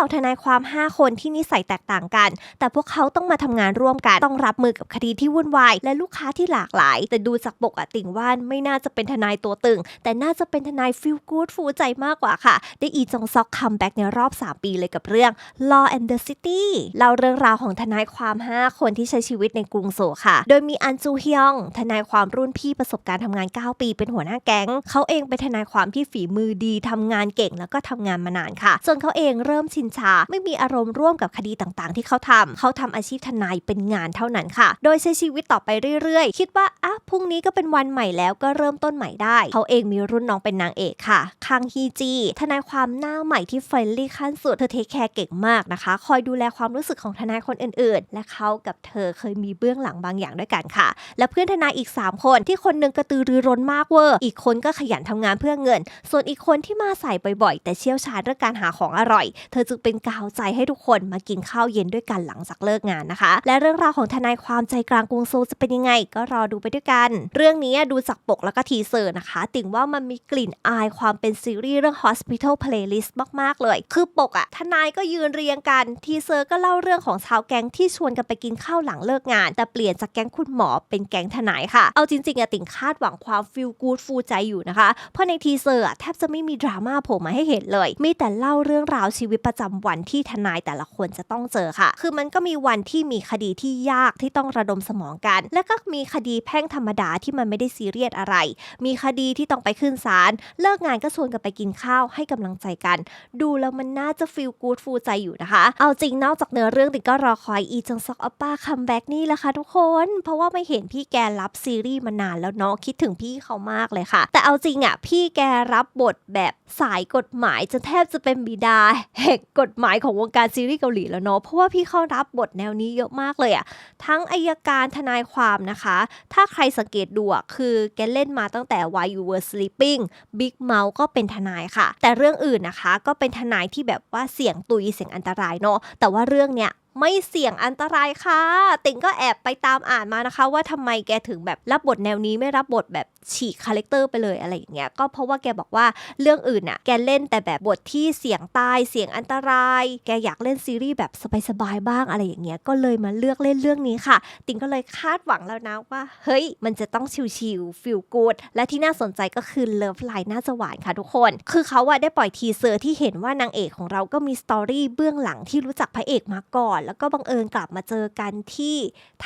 ล่าทนายความ 5 คนที่นิสัยแตกต่างกัน แต่พวกเขาต้องมาทำงานร่วมกัน ต้องรับมือกับคดีที่วุ่นวาย และลูกค้าที่หลากหลาย แต่ดูจากปกอะติ่งว่านไม่น่าจะเป็นทนายตัวตึง แต่น่าจะเป็นทนายฟิลกู๊ดฟูใจมากกว่าค่ะ ได้อีจงซอกคัมแบ็กในรอบ 3 ปีเลยกับเรื่อง Law and the City เล่าเรื่องราวของทนายความ 5 คนที่ใช้ชีวิตในกรุงโซลค่ะ โดยมีอันจูฮยอง ทนายความรุ่นพี่ประสบการณ์ทำงาน 9 ปี เป็นหัวหน้าแก๊ง เขาเองเป็นทนายความที่ฝีมือดีทำงานเก่งแล้วก็ทำงานมานานค่ะ ส่วนเขาเองเริ่มชินชา ไม่มีอารมณ์ร่วมกับคดีต่างๆ ที่เขาทำเขาทำอาชีพทนายเป็นงานเท่านั้นค่ะ โดยใช้ชีวิตต่อไปเรื่อยๆ คิดว่าอะพรุ่งนี้ก็เป็นวันใหม่แล้วก็เริ่มต้นใหม่ได้ เขาเองมีรุ่นน้องเป็นนางเอกค่ะ คังฮีจี ทนายความหน้าใหม่ที่เฟรนลี่ขั้นสุด เธอเทคแคร์เก่งมากนะคะ คอยดูแลความรู้สึกของทนายคนอื่นๆ และเขากับเธอเคยมีเบื้องหลังบางอย่างด้วยกันค่ะ และเพื่อนทนายอีก 3 คนที่คนหนึงกระตือรือร้นมากเวอร์ อีกคนก็ขยันทำงานเพื่อเงิน ส่วนอีกคนที่มาใส่บ่อยๆ แต่เชี่ยวชาญเรื่องการหาของอร่อย เธอจึงเป็นกาวใจให้ทุกคนมากินข้าวเย็นด้วยกันหลังจากเลิกงานนะคะ และเรื่องราวของทนายความใจกลางกรุงโซลจะเป็นยังไง ก็รอดูไปด้วยกัน เรื่องนี้ดูจากปกแล้วก็ทีเซอร์นะคะ ติ่งว่ามันมีกลิ่นอายความเป็นซีรีส์เรื่อง Hospital Playlist มาก ๆ เลย คือปกอะทนายก็ยืนเรียงกัน ทีเซอร์ก็เล่าเรื่องของชาวแก๊งที่ชวนกันไปกินข้าวหลังเลิกงาน แต่เปลี่ยนจากแก๊งคุณหมอเป็นแก๊งทนายค่ะ เอาจริงๆอะติ่งคาดหวังความฟิลกูดฟูใจอยู่นะคะ เพราะในทีเซอร์อะแทบจะไม่มีดราม่าโผล่มาให้เห็นเลย มีแต่เล่าเรื่องราวชีวิตประจำวันที่ทนายแต่ละคนจะต้องเจอค่ะ คือมันก็มีวันที่มีคดีที่ยากที่ต้องระดมสมองกัน และก็มีคดีแพ่งธรรมดาที่มันไม่ได้ซีเรียสอะไร มีคดีที่ต้องไปขึ้นศาลเลิกงานก็ชวนกันไปกินข้าวให้กำลังใจกัน ดูแล้วมันน่าจะฟีลกู๊ดฟูใจอยู่นะคะ เอาจริงนอกจากเนื้อเรื่องติงก็รอคอยอีจังซอกอป้าคัมแบ็กนี่แหละค่ะทุกคน เพราะว่าไม่เห็นพี่แกรับซีรีส์มานานแล้วเนาะคิดถึงพี่เขามากเลยค่ะ แต่เอาจริงอะพี่แกรับบทแบบสายกฎหมายจนแทบจะเป็นบิดาแห่งกฎหมายของวงการซีรีส์เกาหลีแล้วเนาะเพราะว่าพี่เขารับบทแนวนี้เยอะมากเลยอะทั้งอายการทนายความนะคะ ถ้าใครสังเกตดูอะคือแกเล่นมาตั้งแต่ Why You Were Sleeping Big Mouth ก็เป็นทนายค่ะ แต่เรื่องอื่นนะคะก็เป็นทนายที่แบบว่าเสี่ยงตุยเสี่ยงอันตรายเนาะแต่ว่าเรื่องเนี้ย ไม่เสี่ยงอันตรายค่ะ ติงก็แอบไปตามอ่านมานะคะ ว่าทำไมแกถึงแบบรับบทแนวนี้ไม่รับบทแบบฉีกคาแรคเตอร์ไปเลยอะไรอย่างเงี้ยก็เพราะว่าแกบอกว่าเรื่องอื่นน่ะแกเล่นแต่แบบบทที่เสี่ยงตายเสี่ยงอันตราย แกอยากเล่นซีรีส์แบบสบายๆบ้างอะไรอย่างเงี้ยก็เลยมาเลือกเล่นเรื่องนี้ค่ะ ติงก็เลยคาดหวังแล้วนะว่า เฮ้ย มันจะต้องชิลๆฟิลกูดและที่น่าสนใจก็คือเลิฟไลน์น่าจะหวานค่ะทุกคน คือเขาอะได้ปล่อยทีเซอร์ที่เห็นว่านางเอกของเราก็มีสตอรี่เบื้องหลังที่รู้จักพระเอกมาก่อนแล้วก็บังเอิญกลับมาเจอกันที่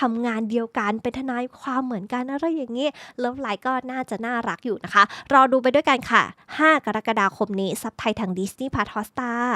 ทำงานเดียวกันเป็นทนายความเหมือนกันอะไรอย่างเงี้ยเลิฟไลน์ก็น่าจะน่ารักอยู่นะคะ รอดูไปด้วยกันค่ะ 5 กรกฎาคมนี้ซับไทยทาง Disney p l u s Hotstar